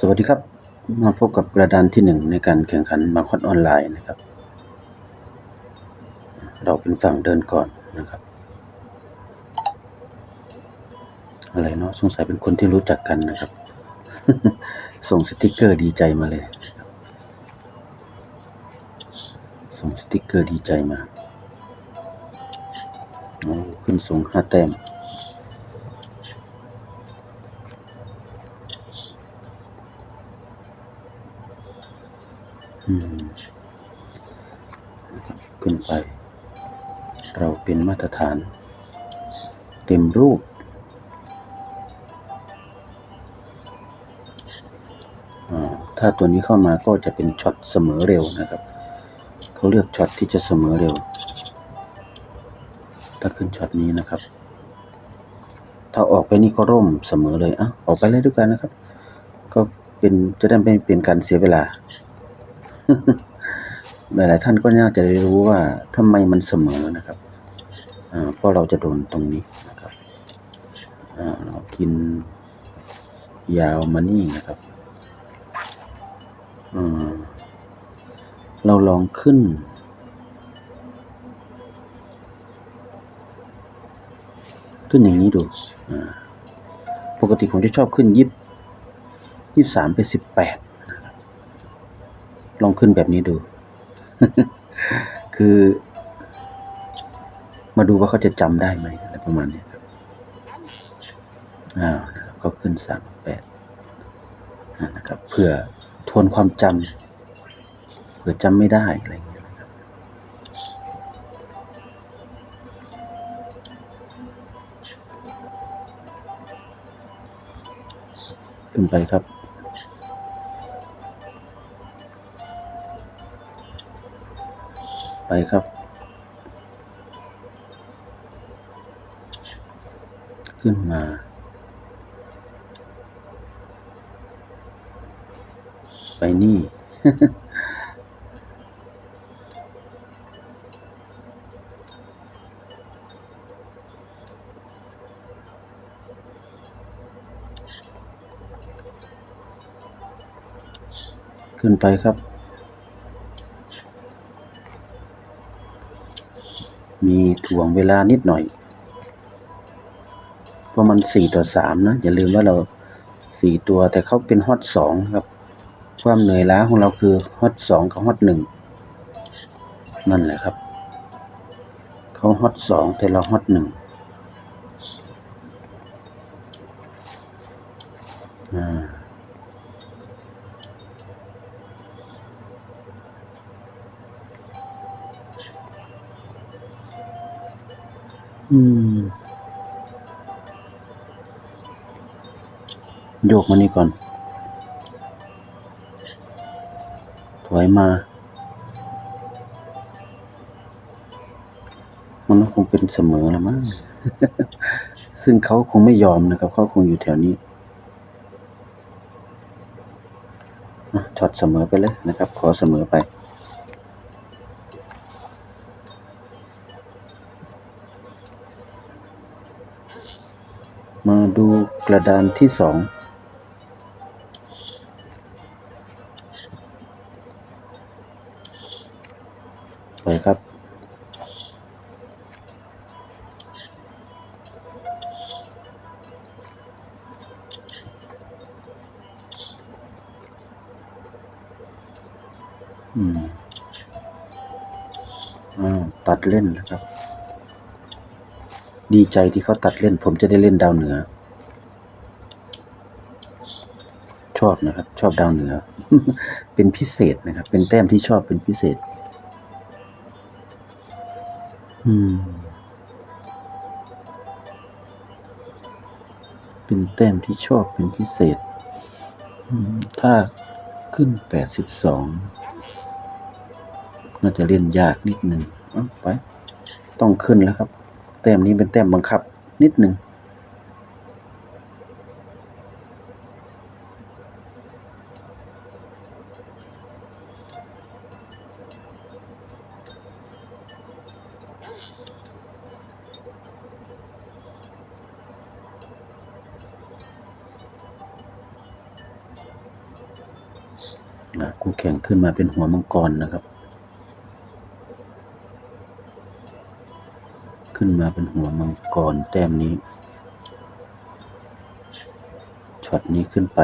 สวัสดีครับ มาพบกับกระดานที่หนึ่งในการแข่งขันมาคอดออนไลน์นะครับ เราเป็นฝั่งเดินก่อนนะครับ อะไรเนาะสงสัยเป็นคนที่รู้จักกันนะครับ ส่งสติกเกอร์ดีใจมาเลย ส่งสติกเกอร์ดีใจมาโอ้ขึ้นสูงห้าแต้ม อืมนะครับขึ้นไป เราเป็นมาตร ฐาน เต็มรูปถ้าตัวนี้เข้ามาก็จะเป็นช็อตเสมอเร็วนะครับ เขาเลือกช็อตที่จะเสมอเร็ว ถ้าขึ้นช็อตนี้นะครับ ถ้าออกไปนี่ก็ร่มเสมอเลยอะออกไปเลยด้วยกันนะครับ ก็เป็นจะได้ไม่เป็นการเสียเวลา หลาย ๆ ท่านก็น่าจะได้รู้ว่าทำไมมันเสมอนะครับ เพราะเราจะโดนตรงนี้นะครับเรากินยาวมานี่นะครับเราลองขึ้น ขึ้นอย่างนี้ดู ปกติผมจะชอบขึ้นยิบยี่สามไปสิบแปดลองขึ้นแบบนี้ดู คือ มาดูว่าเขาจะจำได้ไหมอะไรประมาณนี้ครับอ่านะครับก็ขึ้นสามแปดนะครับเพื่อทวนความจำเผื่อจำไม่ได้อะไรอย่างเงี้ยนะครับขึ้นไปครับไปครับ ขึ้นมา ไปนี่ ขึ้นไปครับมีถ่วงเวลานิดหน่อย ราะมันสี่ต่อสามนะ อย่าลืมว่าเราสี่ตัวแต่เขาเป็นฮอตสองครับ ความเหนื่อยล้าของเราคือฮอตสองกับฮอตหนึ่งนั่นแหละครับ เขาฮอตสองแต่เราฮอตหนึ่งอ่าอืม โยกมานี่ก่อน ถอยมา มันคงเป็นเสมอแล้วมั้ง ซึ่งเขาคงไม่ยอมนะครับ เขาคงอยู่แถวนี้ช็อตเสมอไปเลยนะครับ ขอเสมอไปมาดูกระดานที่สอง อืมอ่าตัดเล่นนะครับ ดีใจที่เขาตัดเล่น ผมจะได้เล่นดาวเหนือ ชอบนะครับ ชอบดาวเหนือ เป็นพิเศษนะครับ เป็นแต้มที่ชอบเป็นพิเศษ อืม เป็นแต้มที่ชอบเป็นพิเศษอืมถ้าขึ้นแปดสิบสอง น่าจะเล่นยากนิดหนึ่งไป ต้องขึ้นแล้วครับ แต้มนี้เป็นแต้มบังคับ นิดหนึ่งคู่แข่งขึ้นมาเป็นหัวมังกรนะครับ ขึ้นมาเป็นหัวมังกรแต้มนี้ช็อตนี้ขึ้นไป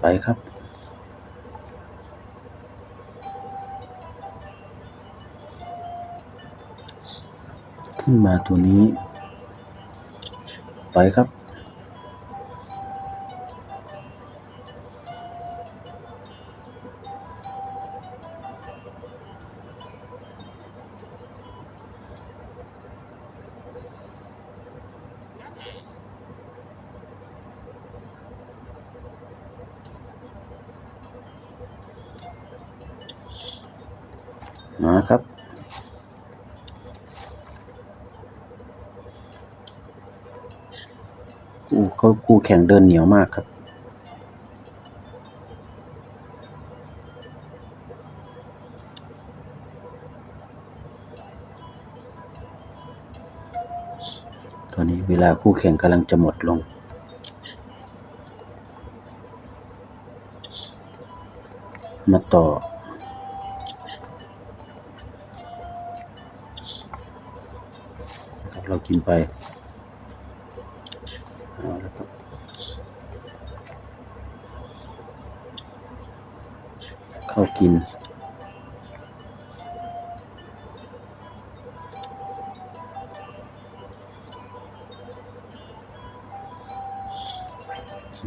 ไปครับ ขึ้นมาตัวนี้ ไปครับมาครับ คู่เขาคู่แข่งเดินเหนียวมากครับ ตอนนี้เวลาคู่แข่งกำลังจะหมดลง มาต่อเรากินไปเอาละครับ เข้า กิน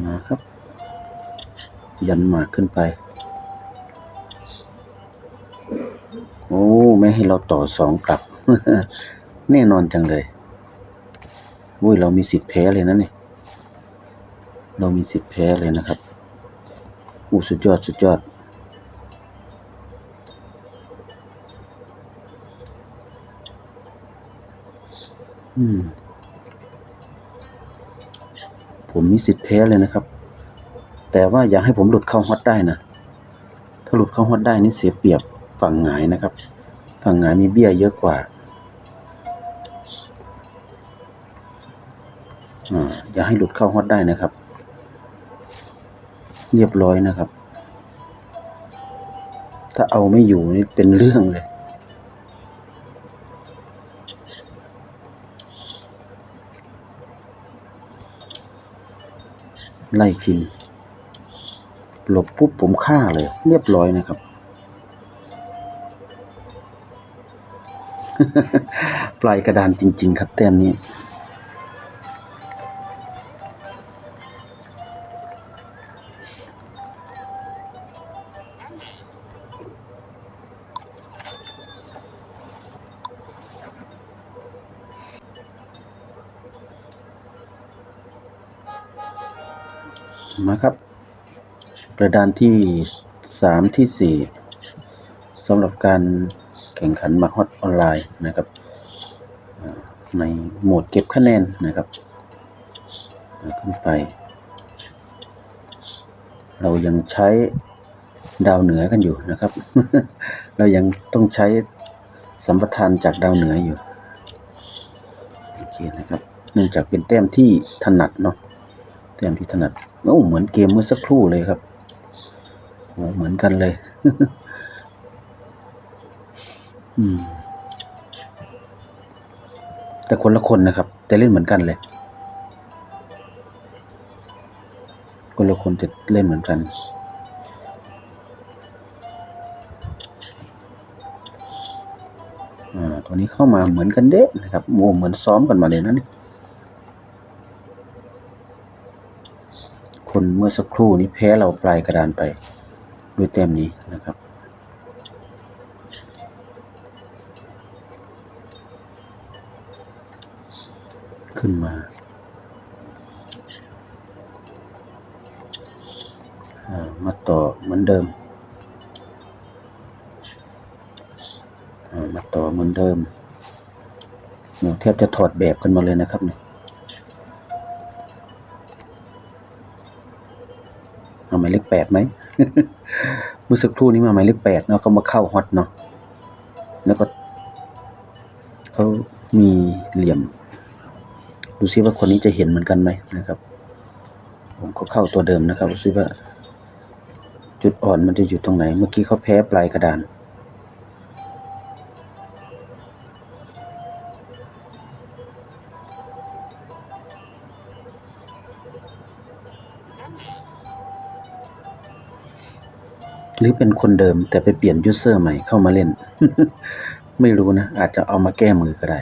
มาครับ ยันหมากขึ้นไป โอ้ ไม่ให้เราต่อสองกลับ แน่นอนจังเลยอุ้ยเรามีสิทธิ์แพ้เลยนะเนี่ยเรามีสิทธิ์แพ้เลยนะครับอู้สุดยอด สุดยอด ผมมีสิทธิ์แพ้เลยนะครับ แต่ว่าอย่าให้ผมหลุดเข้าฮอตได้นะ ถ้าหลุดเข้าฮอตได้นี่เสียเปรียบฝั่งหงายนะครับ ฝั่งหงายมีเบี้ยเยอะกว่าอ่าอย่าให้หลุดเข้าฮอตได้นะครับ เรียบร้อยนะครับ ถ้าเอาไม่อยู่นี่เป็นเรื่องเลย ไล่กิน หลบปุ๊บผมฆ่าเลย เรียบร้อยนะครับ ปลายกระดานจริง ๆ ครับแต้มนี้ มาครับ กระดานที่สามที่สี่สำหรับการแข่งขันมาฮอตออนไลน์นะครับ ในโหมดเก็บคะแนนนะครับ ขึ้นไป เรายังใช้ดาวเหนือกันอยู่นะครับ เรายังต้องใช้สัมปทานจากดาวเหนืออยู่ โอเคนะครับ เนื่องจากเป็นแต้มที่ถนัดเนาะ ต้มที่ถนัดโอ้เหมือนเกมเมื่อสักครู่เลยครับโอ้เหมือนกันเลย อืม แต่คนละคนนะครับ แต่เล่นเหมือนกันเลย คนละคนจะเล่นเหมือนกันอ่าตัวนี้เข้ามาเหมือนกันเด้นะครับโอ้เหมือนซ้อมกันมาเลยนะนี่ คนเมื่อสักครู่นี้แพ้เราปลายกระดานไป ด้วยแต้มนี้นะครับ ขึ้นมาามาต่อเหมือนเดิมามาต่อเหมือนเดิมโอ้แทบจะถอดแบบกันมาเลยนะครับเนี่ย หมายเลขแปดไหมมื่อสักครู่นี้มาหมายเลขแปดเนาะเขามาเข้าฮอตเนาะแล้วก็เขามีเหลี่ยม ดูซิว่าคนนี้จะเห็นเหมือนกันไหมนะครับ ผมก็เข้าตัวเดิมนะครับดูซิว่า จุดอ่อนมันจะอยู่ตรงไหน เมื่อกี้เขาแพ้ปลายกระดาน หรือเป็นคนเดิมแต่ไปเปลี่ยนยูเซอร์ใหม่เข้ามาเล่น ไม่รู้นะ อาจจะเอามาแก้มือก็ได้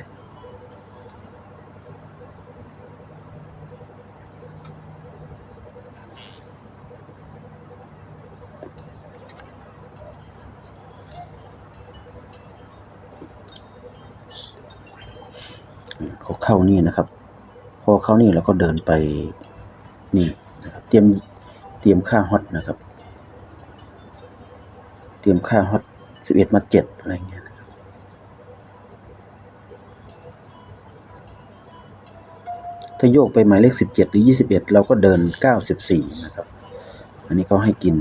เขาเข้านี่นะครับ พอเข้านี่เราก็เดินไปนี่นะครับเตรียมเตรียมค่าฮอตนะครับ รียมค่าฮอตสิบเอ็ดมาเจ็ดอะไรเงี้ยถ้าโยกไปหมายเลขสิบเจ็ดหรือยี่สิบเอ็ดเราก็เดินเก้าสิบสี่นะครับ อันนี้เขาให้กิน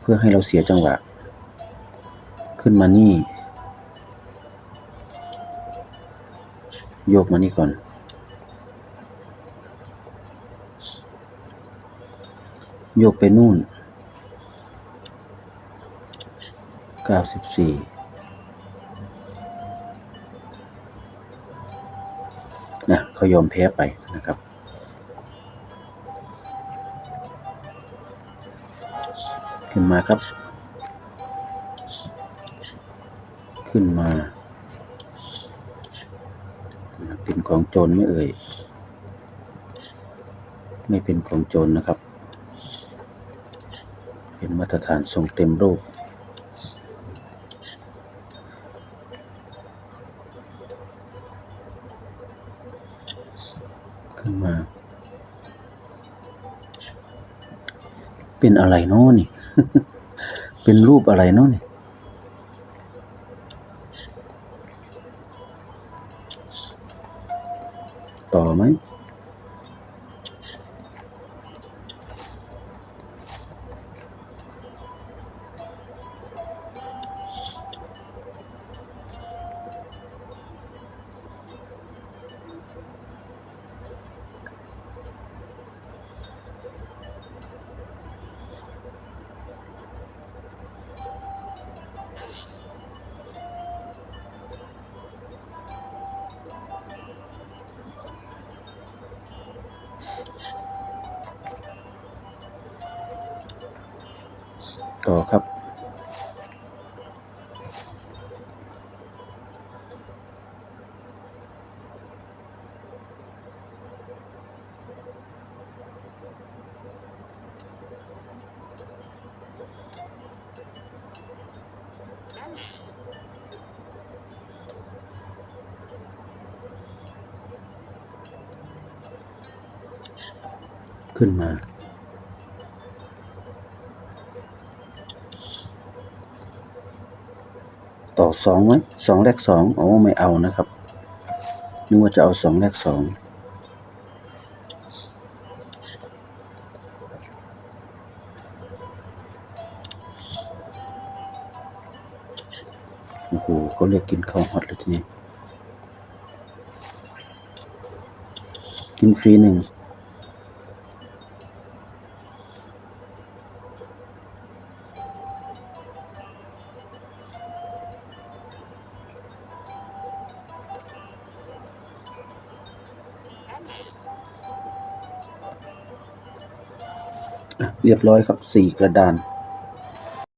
เพื่อให้เราเสียจังหวะ ขึ้นมานี่ โยกมานี่ก่อนโยกไปนู่น เก้าสิบสี่นะเขายอมแพ้ไปนะครับ ขึ้นมาครับ ขึ้นมาเป็นของโจรไม่เอ่ย ไม่เป็นของโจรนะครับ เป็นมาตรฐานทรงเต็มรูป ขึ้นมา เป็นอะไรเนาะนี่ เป็นรูปอะไรเนาะนี่ ต่อครับ ขึ้นมา ต่อสองไหมสองแรกสองโอ้ไม่เอานะครับนึกว่าจะเอาสองแรกสองโอ้โหเขาเรียกกินข้าวฮอตเลยทีนี้กินฟรีหนึ่ง เรียบร้อยครับสี่กระดาน